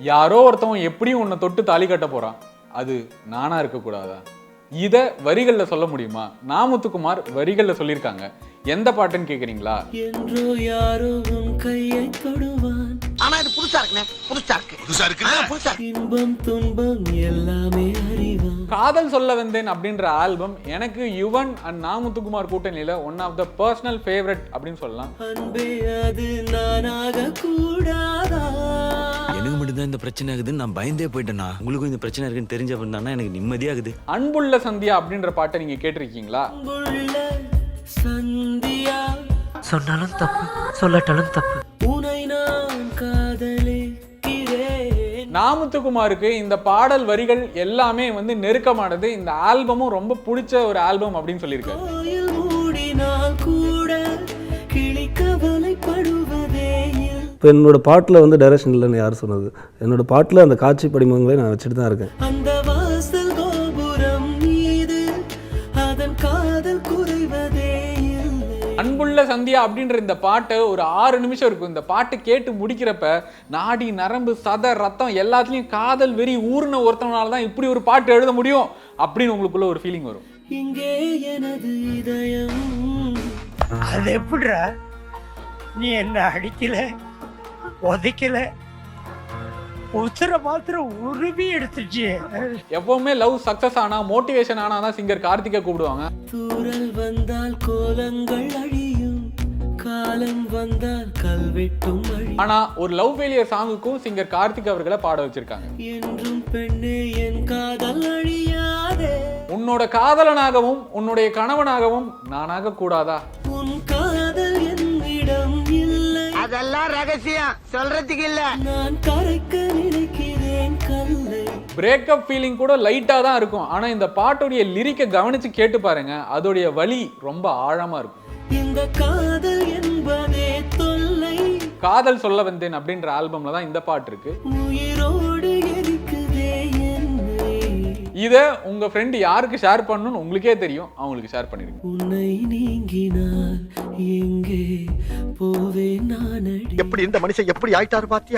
யாரோ ஒருத்தவன் எப்படியும் உன்னை தொட்டு தாலி கட்ட போறான். அது நானா இருக்கக்கூடாதா? இத வரிகள்ல சொல்ல முடியுமா? நாமுத்துக்குமார் வரிகள்ல சொல்லியிருக்காங்க. எந்த பாட்டுன்னு கேக்குறீங்களா? என்றோ யாரோ உன் கையை தொடுவான். ஆனா இது புதுசா இருக்குண்ணே. புதுசா இருக்கு. புதுசா இருக்கு புதுசா. இன்பம் துன்பம் எல்லாமே அறிவான். காதல் சொல்ல வந்தேன் அப்படின்ற ஆல்பம் எனக்கு யுவன் அண்ட் நாமுத்துக்குமார் கூட்டணியில one of the personal favourite அப்படின்னு சொல்லலாம். அன்பே அது நானாக கூடாதா மட்டும்தான் இந்த பிரச்சனை ஆகுதுன்னு நான் பயந்தே போயிட்டேனா? உங்களுக்கும் இந்த பிரச்சனை இருக்குன்னு தெரிஞ்ச தானே எனக்கு நிம்மதியாகுது அன்புள்ள சந்தியா அப்படின்ற பாட்டை நீங்க கேட்டிருக்கீங்களா? அன்புள்ள சந்தியா. சொன்னாலும் தப்பு சொல்லட்டாலும் தப்பு. உனை நான் காதலிக்கிறேன். நாமுத்துக்குமாருக்கு இந்த பாடல் வரிகள் எல்லாமே வந்து நெருக்கமானது. இந்த ஆல்பமும் ரொம்ப பிடிச்ச ஒரு ஆல்பம் அப்படின்னு சொல்லியிருக்காரு. கோயில் மூடினால் கூட கிளி கவலைப்படுவதே இல்லை. இப்போ என்னோட பாட்டில் வந்து டைரக்ஷன் இல்லைன்னு யார் சொன்னது? என்னோட பாட்டில் அந்த காட்சி படிமங்களை நான் வச்சுட்டு தான் இருக்கேன். அந்த வாசல் கோபுரம் மீது அதன் காதல் குறைவதே அன்புள்ள சந்தியா அப்படின்ற இந்த பாட்டு ஒரு ஆறு நிமிஷம் இருக்கும். இந்த பாட்டு கேட்டு முடிக்கிறப்ப நாடி நரம்பு சத ரத்தம் எல்லாத்துலயும் காதல் வெறி ஊர்ன ஒருத்தனால தான் இப்படி ஒரு பாட்டு எழுத முடியும் அப்படின்னு உங்களுக்குள்ள ஒரு ஃபீலிங் வரும். இங்கே எனது இதயம். அது எப்படிடா? நீ என்ன அடிக்கல? உதைக்கல. உசுர மாத்திரம் உருவி எடுத்துச்சு. எப்பவுமே லவ் சக்சஸ் ஆனா மோட்டிவேஷன் ஆனா தான் சிங்கர் கார்த்திகை கூப்பிடுவாங்க. தூரல் வந்தால் கோலங்கள் அழியும். காலம் வந்தால் கல்வெட்டும் ஆனா ஒரு லவ் ஃபெயிலியர் சாங்குக்கும் சிங்கர் கார்த்திக் அவர்களை பாட வச்சிருக்காங்க. என்றும் பெண்ணே என் காதல் அழியாதே. உன்னோட காதலனாகவும் உன்னுடைய கணவனாகவும் நானாக கூடாதா உன் காதல் அதெல்லாம் ரகசியம். சொல்றதுக்கு இல்ல. நான் கரைக்க நினைக்கிறேன் கல்லை. பிரேக்கப் ஃபீலிங் கூட லைட்டா தான் இருக்கும். ஆனா இந்த பாட்டுடைய லிரிக்கை கவனிச்சு கேட்டு பாருங்க. அதோடைய வலி ரொம்ப ஆழமா இருக்கும். இந்த காதல் என்பதே தொல்லை. காதல் சொல்ல வந்தேன் அப்படின்ற ஆல்பம்ல தான் இந்த பாட்டு இருக்கு. உயிரோடு இத உங்க ஃப்ரெண்ட் யாருக்கு ஷேர் பண்ணணும்னு உங்களுக்கே தெரியும். அவங்களுக்கு ஷேர் பண்ணிடுங்க. உன்னை நீங்கினால் எங்கே போவேன் நான் எப்படி இந்த மனுஷன் எப்படி ஆயிட்டாரு பாத்தியா?